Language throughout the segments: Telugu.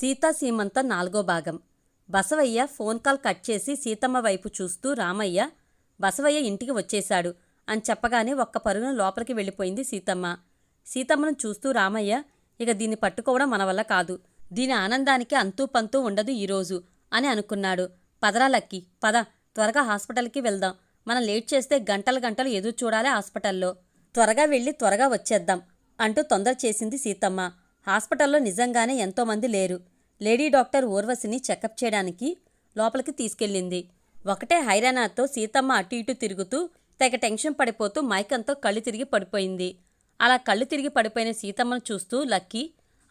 సీతా సీమంతం నాలుగో భాగం. బసవయ్య ఫోన్ కాల్ కట్ చేసి సీతమ్మ వైపు చూస్తూ రామయ్య బసవయ్య ఇంటికి వచ్చేశాడు అని చెప్పగానే ఒక్క పరుగున లోపలికి వెళ్ళిపోయింది సీతమ్మ. సీతమ్మను చూస్తూ రామయ్య ఇక దీన్ని పట్టుకోవడం మన వల్ల కాదు. దీని ఆనందానికి అంతూ పంతూ ఉండదు ఈరోజు అని అనుకున్నాడు. పదరా లక్కి పద. త్వరగా హాస్పిటల్కి వెళ్దాం. మనం లేట్ చేస్తే గంటలు గంటలు ఎదురు చూడాలి హాస్పిటల్లో. త్వరగా వెళ్ళి త్వరగా వచ్చేద్దాం అంటూ తొందర చేసింది సీతమ్మ. హాస్పిటల్లో నిజంగానే ఎంతోమంది లేరు. లేడీ డాక్టర్ ఊర్వశిని చెకప్ చేయడానికి లోపలికి తీసుకెళ్ళింది. ఒకటే హైరానాతో సీతమ్మ అటు ఇటు తిరుగుతూ తెగ టెన్షన్ పడిపోతూ మైకంతో కళ్ళు తిరిగి పడిపోయింది. అలా కళ్ళు తిరిగి పడిపోయిన సీతమ్మను చూస్తూ లక్కీ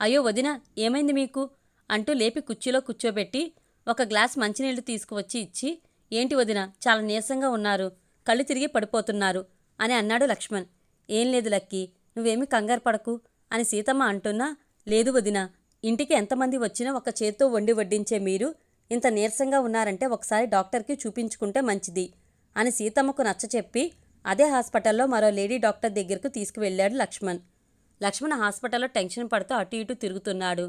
అయ్యో వదిన ఏమైంది మీకు? అంటూ లేపి కుర్చీలో కూర్చోబెట్టి ఒక గ్లాస్ మంచినీళ్ళు తీసుకువచ్చి ఇచ్చి ఏంటి వదిన చాలా నీరసంగా ఉన్నారు కళ్ళు తిరిగి పడిపోతున్నారు అని అన్నాడు లక్ష్మణ్. ఏం లేదు లక్కీ నువ్వేమీ కంగారు పడకు అని సీతమ్మ అంటున్నా లేదు వదిన ఇంటికి ఎంతమంది వచ్చినా ఒక చేత్తో వండి వడ్డించే మీరు ఇంత నీరసంగా ఉన్నారంటే ఒకసారి డాక్టర్కి చూపించుకుంటే మంచిది అని సీతమ్మకు నచ్చ చెప్పి అదే హాస్పిటల్లో మరో లేడీ డాక్టర్ దగ్గరకు తీసుకువెళ్ళాడు లక్ష్మణ్. లక్ష్మణ్ హాస్పిటల్లో టెన్షన్ పడుతూ అటు ఇటు తిరుగుతున్నాడు.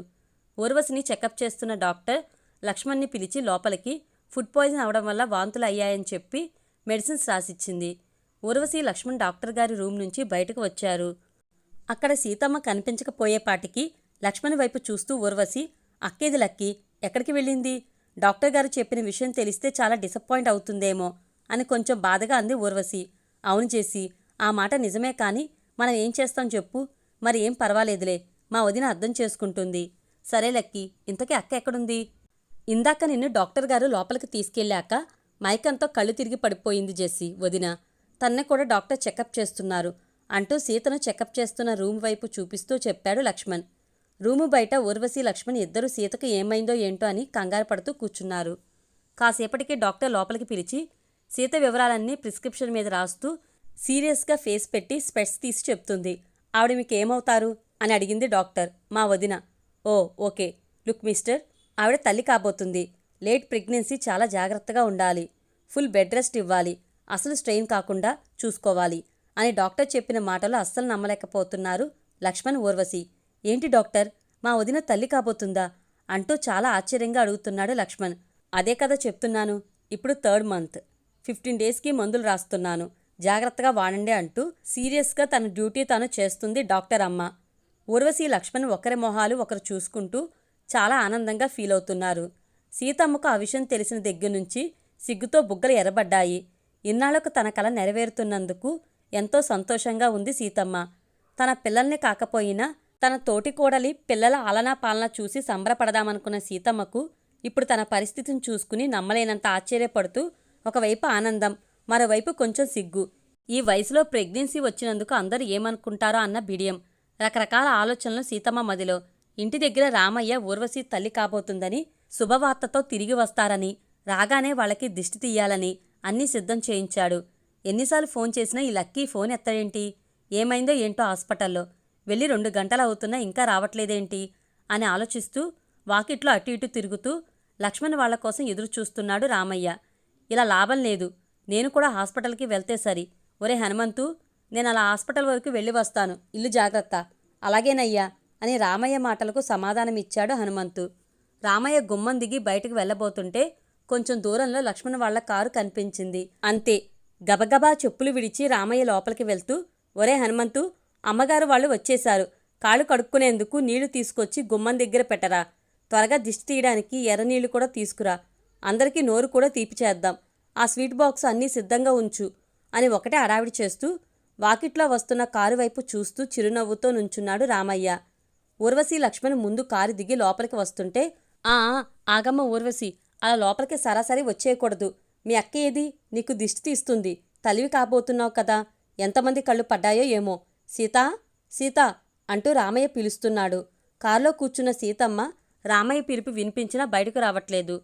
ఊర్వశిని చెకప్ చేస్తున్న డాక్టర్ లక్ష్మణ్ని పిలిచి లోపలికి ఫుడ్ పాయిజన్ అవడం వల్ల వాంతులు అయ్యాయని చెప్పి మెడిసిన్స్ రాసిచ్చింది. ఊర్వశి లక్ష్మణ్ డాక్టర్ గారి రూమ్ నుంచి బయటకు వచ్చారు. అక్కడ సీతమ్మ కనిపించకపోయేపాటికి లక్ష్మణ్ వైపు చూస్తూ ఊర్వశి అక్కేది లక్కి ఎక్కడికి వెళ్ళింది? డాక్టర్ గారు చెప్పిన విషయం తెలిస్తే చాలా డిసప్పాయింట్ అవుతుందేమో అని కొంచెం బాధగా అంది ఊర్వశి. అవును చేసి ఆ మాట నిజమే కానీ మనం ఏం చేస్తాం చెప్పు. మరి ఏం పర్వాలేదులే మా వదిన అర్థం చేసుకుంటుంది. సరే లక్కి ఇంతకీ అక్క ఎక్కడుంది? ఇందాక నిన్ను డాక్టర్ గారు లోపలికి తీసుకెళ్ళాక మైకంతో కళ్ళు తిరిగి పడిపోయింది జెస్సీ వదిన. తన్నే కూడా డాక్టర్ చెకప్ చేస్తున్నారు. అంటూ సీతను చెకప్ చేస్తున్న రూమ్ వైపు చూపిస్తూ చెప్పాడు లక్ష్మణ్. రూము బయట ఊర్వశి లక్ష్మణ్ ఇద్దరు సీతకు ఏమైందో ఏంటో అని కంగారు పడుతూ కూర్చున్నారు. కాసేపటికి డాక్టర్ లోపలికి పిలిచి సీత వివరాలన్నీ ప్రిస్క్రిప్షన్ మీద రాస్తూ సీరియస్గా ఫేస్ పెట్టి స్పెట్స్ తీసి చెప్తుంది. ఆవిడ మీకు ఏమవుతారు అని అడిగింది డాక్టర్. మా వదిన. ఓ ఓకే. లుక్ మిస్టర్ ఆవిడ తల్లి కాబోతుంది. లేట్ ప్రెగ్నెన్సీ చాలా జాగ్రత్తగా ఉండాలి. ఫుల్ బెడ్ రెస్ట్ ఇవ్వాలి. అసలు స్ట్రెయిన్ కాకుండా చూసుకోవాలి. అని డాక్టర్ చెప్పిన మాటలు అస్సలు నమ్మలేకపోతున్నారు లక్ష్మణ్ ఊర్వశి. ఏంటి డాక్టర్? మా వదిన తల్లి కాబోతుందా? అంటూ చాలా ఆశ్చర్యంగా అడుగుతున్నాడు లక్ష్మణ్. అదే కదా చెప్తున్నాను. ఇప్పుడు థర్డ్ మంత్. ఫిఫ్టీన్ డేస్కి మందులు రాస్తున్నాను. జాగ్రత్తగా వాడండి అంటూ సీరియస్గా తన డ్యూటీ తాను చేస్తుంది డాక్టర్ అమ్మ. ఊర్వశి లక్ష్మణ్ ఒకరి మొహాలు ఒకరు చూసుకుంటూ చాలా ఆనందంగా ఫీల్ అవుతున్నారు. సీతమ్మకు ఆ విషయం తెలిసిన దగ్గర నుంచి సిగ్గుతో బుగ్గలు ఎర్రబడ్డాయి. ఇన్నాళ్ళకు తన కళ నెరవేరుతున్నందుకు ఎంతో సంతోషంగా ఉంది సీతమ్మ. తన పిల్లల్ని కాకపోయినా తన తోటి కోడలి పిల్లల ఆలనా పాలన చూసి సంబరపడదామనుకున్న సీతమ్మకు ఇప్పుడు తన పరిస్థితిని చూసుకుని నమ్మలేనంత ఆశ్చర్యపడుతూ ఒకవైపు ఆనందం మరోవైపు కొంచెం సిగ్గు. ఈ వయసులో ప్రెగ్నెన్సీ వచ్చినందుకు అందరూ ఏమనుకుంటారో అన్న బిడియం. రకరకాల ఆలోచనలు సీతమ్మ మదిలో. ఇంటి దగ్గర రామయ్య ఊర్వశి తల్లి కాబోతుందని శుభవార్తతో తిరిగి వస్తారని రాగానే వాళ్ళకి దిష్టి తీయాలని అన్నీ సిద్ధం చేయించాడు. ఎన్నిసార్లు ఫోన్ చేసినా ఈ లక్కీ ఫోన్ ఎత్తడేంటి? ఏమైందో ఏంటో హాస్పిటల్లో. వెళ్ళి రెండు గంటలు అవుతున్నా ఇంకా రావట్లేదేంటి? అని ఆలోచిస్తూ వాకిట్లో అటు ఇటు తిరుగుతూ లక్ష్మణ్ వాళ్ళ కోసం ఎదురు చూస్తున్నాడు రామయ్య. ఇలా లాభం లేదు. నేను కూడా హాస్పిటల్కి వెళ్తే సరి. ఒరే హనుమంతు నేను అలా హాస్పిటల్ వరకు వెళ్ళి వస్తాను. ఇల్లు జాగ్రత్త. అలాగేనయ్యా అని రామయ్య మాటలకు సమాధానమిచ్చాడు హనుమంతు. రామయ్య గుమ్మం దిగి బయటకు వెళ్ళబోతుంటే కొంచెం దూరంలో లక్ష్మణ్ వాళ్ళ కారు కనిపించింది. అంతే. గబగబా చెప్పులు విడిచి రామయ్య లోపలికి వెళ్తూ ఒరే హనుమంతు అమ్మగారు వాళ్ళు వచ్చేశారు. కాళ్ళు కడుక్కునేందుకు నీళ్ళు తీసుకొచ్చి గుమ్మం దగ్గర పెట్టరా. త్వరగా దిష్టి తీయడానికి ఎర్రనీళ్ళు కూడా తీసుకురా. అందరికీ నోరు కూడా తీపి చేద్దాం. ఆ స్వీట్ బాక్స్ అన్నీ సిద్ధంగా ఉంచు అని ఒకటే అడావిడి చేస్తూ వాకిట్లో వస్తున్న కారు వైపు చూస్తూ చిరునవ్వుతో నుంచున్నాడు రామయ్య. ఊర్వశి లక్ష్మణ్ ముందు కారు దిగి లోపలికి వస్తుంటే ఆ ఆగమ్మ ఊర్వశి అలా లోపలికి సరాసరి వచ్చేయకూడదు. మీ అక్క ఏది? నీకు దిష్టి తీస్తుంది. తలివి కాబోతున్నావు కదా. ఎంతమంది కళ్ళు పడ్డాయో ఏమో. సీతా? సీతా! అంటూ రామయ్య పిలుస్తున్నాడు. కారులో కూర్చున్న సీతమ్మ రామయ్య పిలుపు వినిపించినా బయటకు రావట్లేదు.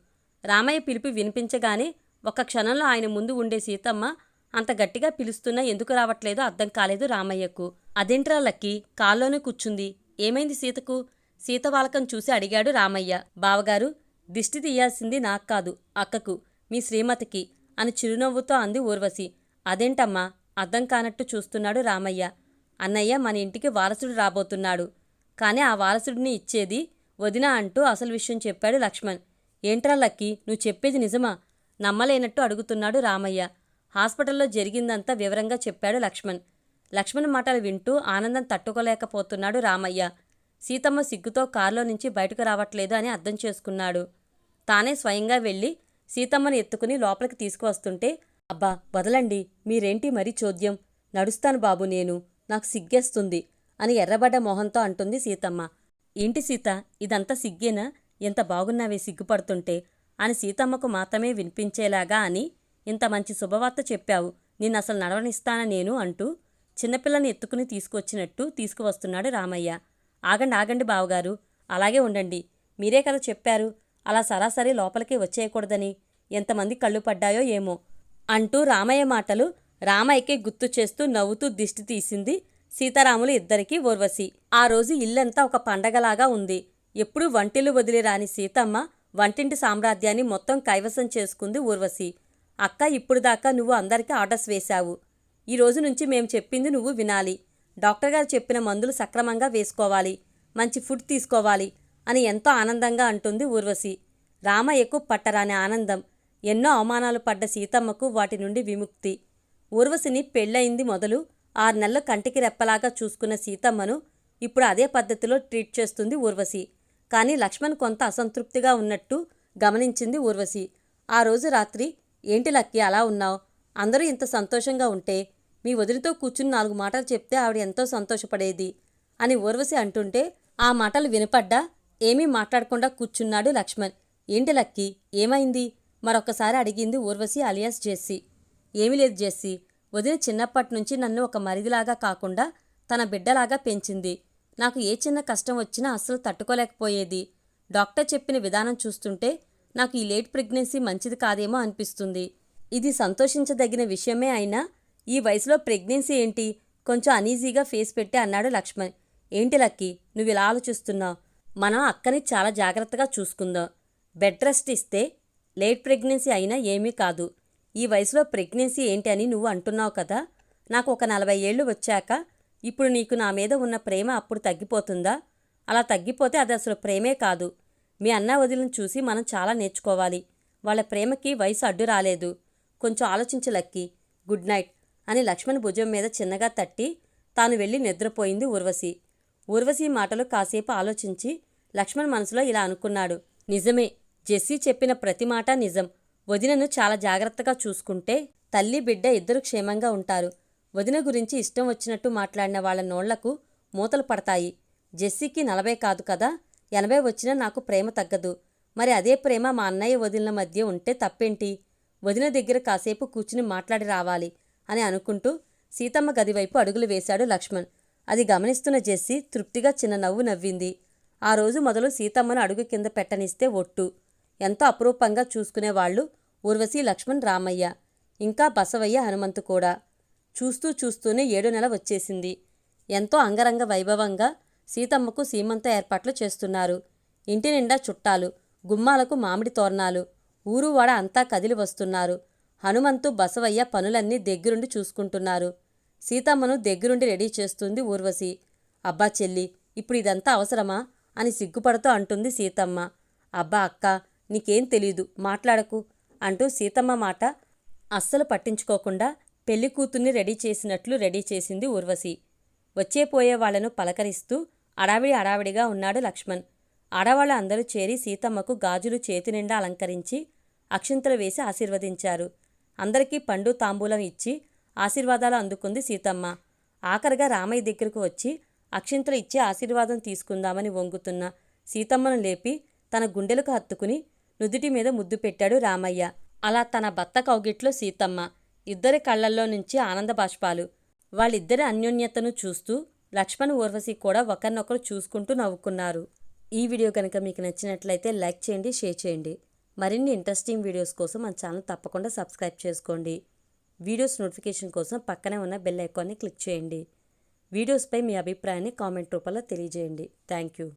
రామయ్య పిలుపు వినిపించగానే ఒక క్షణంలో ఆయన ముందు ఉండే సీతమ్మ అంత గట్టిగా పిలుస్తున్నా ఎందుకు రావట్లేదో అర్థం కాలేదు రామయ్యకు. అదేంట్రా లక్కి? కాల్లోనే కూర్చుంది. ఏమైంది సీతకు? సీత వాలకం చూసి అడిగాడు రామయ్య. బావగారు దిష్టి తీయాల్సింది నాకు కాదు అక్కకు. మీ శ్రీమతికి అని చిరునవ్వుతో అంది ఊర్వశి. అదేంటమ్మా అర్థం కానట్టు చూస్తున్నాడు రామయ్య. అన్నయ్య మన ఇంటికి వారసుడు రాబోతున్నాడు. కానీ ఆ వారసుడిని ఇచ్చేది వదిన అంటూ అసలు విషయం చెప్పాడు లక్ష్మణ్. ఏంట్రా లక్కీ నువ్వు చెప్పేది నిజమా? నమ్మలేనట్టు అడుగుతున్నాడు రామయ్య. హాస్పిటల్లో జరిగిందంతా వివరంగా చెప్పాడు లక్ష్మణ్. లక్ష్మణ్ మాటలు వింటూ ఆనందం తట్టుకోలేకపోతున్నాడు రామయ్య. సీతమ్మ సిగ్గుతో కారులో నుంచి బయటకు రావట్లేదు అని అర్థం చేసుకున్నాడు. తానే స్వయంగా వెళ్ళి సీతమ్మని ఎత్తుకుని లోపలికి తీసుకువస్తుంటే అబ్బా వదలండి మీరేంటి మరీ చోద్యం? నడుస్తాను బాబు నేను నాకు సిగ్గేస్తుంది అని ఎర్రబడ్డ మొహంతో అంటుంది సీతమ్మ. ఏంటి సీత ఇదంతా సిగ్గేనా? ఎంత బాగున్నావే సిగ్గుపడుతుంటే అని సీతమ్మకు మాత్రమే వినిపించేలాగా అని ఇంత మంచి శుభవార్త చెప్పావు నిన్ను అసలు నడవనిస్తానా నేను? అంటూ చిన్నపిల్లని ఎత్తుకుని తీసుకొచ్చినట్టు తీసుకువస్తున్నాడు రామయ్య. ఆగండి ఆగండి బావగారు అలాగే ఉండండి మీరే కదా చెప్పారు అలా సరాసరి లోపలికి వచ్చేయకూడదని. ఎంతమంది కళ్ళు పడ్డాయో ఏమో. అంటూ రామయ్య మాటలు రామయ్యకి గుర్తు చేస్తూ నవ్వుతూ దిష్టి తీసింది సీతారాములు ఇద్దరికీ ఊర్వశి. ఆ రోజు ఇల్లంతా ఒక పండగలాగా ఉంది. ఎప్పుడూ వంటిల్లు వదిలి రాని సీతమ్మ వంటింటి సామ్రాజ్యాన్ని మొత్తం కైవసం చేసుకుంది ఊర్వశి. అక్క ఇప్పుడు దాకా నువ్వు అందరికీ ఆర్డర్స్ వేశావు. ఈ రోజు నుంచి మేము చెప్పింది నువ్వు వినాలి. డాక్టర్ గారు చెప్పిన మందులు సక్రమంగా వేసుకోవాలి. మంచి ఫుడ్ తీసుకోవాలి. అని ఎంతో ఆనందంగా అంటుంది ఊర్వశి. రామయ్యకు పట్టరాని ఆనందం. ఎన్నో అవమానాలు పడ్డ సీతమ్మకు వాటి నుండి విముక్తి. ఊర్వశిని పెళ్ళయింది మొదలు ఆరు నెలలు కంటికి రెప్పలాగా చూసుకున్న సీతమ్మను ఇప్పుడు అదే పద్ధతిలో ట్రీట్ చేస్తుంది ఊర్వశి. కానీ లక్ష్మణ్ కొంత అసంతృప్తిగా ఉన్నట్టు గమనించింది ఊర్వశి. ఆ రోజు రాత్రి ఏంటి లక్కీ అలా ఉన్నావు? అందరూ ఇంత సంతోషంగా ఉంటే మీ వదిలితో కూర్చుని నాలుగు మాటలు చెప్తే ఆవిడ ఎంతో సంతోషపడేది అని ఊర్వశి అంటుంటే ఆ మాటలు వినపడ్డా ఏమీ మాట్లాడకుండా కూర్చున్నాడు లక్ష్మణ్. ఏంటి లక్కీ? ఏమైంది? మరొకసారి అడిగింది ఊర్వశి అలియాస్ జెస్సీ ఏమీ లేదు జెస్సీ వదిన చిన్నప్పటి నుంచి నన్ను ఒక మరిదిలాగా కాకుండా తన బిడ్డలాగా పెంచింది. నాకు ఏ చిన్న కష్టం వచ్చినా అస్సలు తట్టుకోలేకపోయేది. డాక్టర్ చెప్పిన విధానం చూస్తుంటే నాకు ఈ లేట్ ప్రెగ్నెన్సీ మంచిది కాదేమో అనిపిస్తుంది. ఇది సంతోషించదగిన విషయమే అయినా ఈ వయసులో ప్రెగ్నెన్సీ ఏంటి? కొంచెం అనీజీగా ఫేస్ పెట్టి అన్నాడు లక్ష్మణ్. ఏంటి లక్కీ? నువ్వు ఇలా ఆలోచిస్తున్నావు? మనం అక్కని చాలా జాగ్రత్తగా చూసుకుందాం. బెడ్ రెస్ట్ ఇస్తే లేట్ ప్రెగ్నెన్సీ అయినా ఏమీ కాదు. ఈ వయసులో ప్రెగ్నెన్సీ ఏంటి అని నువ్వు అంటున్నావు కదా? నాకు ఒక నలభై ఏళ్ళు వచ్చాక ఇప్పుడు నీకు నా మీద ఉన్న ప్రేమ అప్పుడు తగ్గిపోతుందా? అలా తగ్గిపోతే అది అసలు ప్రేమే కాదు. మీ అన్న వదిలిని చూసి మనం చాలా నేర్చుకోవాలి. వాళ్ళ ప్రేమకి వయసు అడ్డు రాలేదు. కొంచెం ఆలోచించు లక్కి. గుడ్ నైట్ అని లక్ష్మణ్ భుజం మీద చిన్నగా తట్టి తాను వెళ్ళి నిద్రపోయింది ఊర్వశి. ఊర్వశి మాటలు కాసేపు ఆలోచించి లక్ష్మణ్ మనసులో ఇలా అనుకున్నాడు. నిజమే జెస్సీ చెప్పిన ప్రతి మాట నిజం. వదినను చాలా జాగ్రత్తగా చూసుకుంటే తల్లి బిడ్డ ఇద్దరు క్షేమంగా ఉంటారు. వదిన గురించి ఇష్టం వచ్చినట్టు మాట్లాడిన వాళ్ళ నోళ్ళకు మూతలు పడతాయి. జెస్సీకి నలభై కాదు కదా ఎనభై వచ్చినా నాకు ప్రేమ తగ్గదు. మరి అదే ప్రేమ మా అన్నయ్య వదిలిన మధ్య ఉంటే తప్పేంటి? వదిన దగ్గర కాసేపు కూర్చుని మాట్లాడి రావాలి అని అనుకుంటూ సీతమ్మ గది వైపు అడుగులు వేశాడు లక్ష్మణ్. అది గమనిస్తున్న జెస్సీ తృప్తిగా చిన్న నవ్వు నవ్వింది. ఆ రోజు మొదలు సీతమ్మను అడుగు కింద పెట్టనిస్తే ఒట్టు. ఎంతో అపురూపంగా చూసుకునేవాళ్ళు ఊర్వశి లక్ష్మణ్ రామయ్య ఇంకా బసవయ్య హనుమంతు కూడా. చూస్తూ చూస్తూనే ఏడో నెల వచ్చేసింది. ఎంతో అంగరంగ వైభవంగా సీతమ్మకు సీమంత ఏర్పాట్లు చేస్తున్నారు. ఇంటి నిండా చుట్టాలు గుమ్మాలకు మామిడి తోరణాలు ఊరు వాడ అంతా కదిలి వస్తున్నారు. హనుమంతు బసవయ్య పనులన్నీ దగ్గరుండి చూసుకుంటున్నారు. సీతమ్మను దగ్గరుండి రెడీ చేస్తుంది ఊర్వశి. అబ్బా చెల్లి ఇప్పుడు ఇదంతా అవసరమా? అని సిగ్గుపడుతూ అంటుంది సీతమ్మ. అబ్బా అక్క నీకేం తెలీదు మాట్లాడకు అంటూ సీతమ్మ మాట అస్సలు పట్టించుకోకుండా పెళ్ళి కూతుర్ని రెడీ చేసినట్లు రెడీ చేసింది ఊర్వశి. వచ్చేపోయే వాళ్ళను పలకరిస్తూ అడావిడి అడావిడిగా ఉన్నాడు లక్ష్మణ్. ఆడవాళ్ళు అందరూ చేరి సీతమ్మకు గాజులు చేతి నిండా అలంకరించి అక్షింతలు వేసి ఆశీర్వదించారు. అందరికీ పండు తాంబూలం ఇచ్చి ఆశీర్వాదాలు అందుకుంది సీతమ్మ. ఆఖరిగా రామయ్య దగ్గరకు వచ్చి అక్షింతలు ఇచ్చే ఆశీర్వాదం తీసుకుందామని వంగుతున్న సీతమ్మను లేపి తన గుండెలకు హత్తుకుని నుదుటి మీద ముద్దు పెట్టాడు రామయ్య. అలా తన భర్త కౌగిట్లో సీతమ్మ ఇద్దరి కళ్ళల్లో నుంచి ఆనంద బాష్పాలు. వాళ్ళిద్దరి అన్యోన్యతను చూస్తూ లక్ష్మణ్ ఊర్వశి కూడా ఒకరినొకరు చూసుకుంటూ నవ్వుకున్నారు. ఈ వీడియో కనుక మీకు నచ్చినట్లయితే లైక్ చేయండి షేర్ చేయండి. మరిన్ని ఇంట్రెస్టింగ్ వీడియోస్ కోసం మన ఛానల్ తప్పకుండా సబ్స్క్రైబ్ చేసుకోండి. వీడియోస్ నోటిఫికేషన్ కోసం పక్కనే ఉన్న బెల్ ఐకాన్ని క్లిక్ చేయండి. వీడియోస్పై మీ అభిప్రాయాన్ని కామెంట్ రూపంలో తెలియజేయండి. Thank you.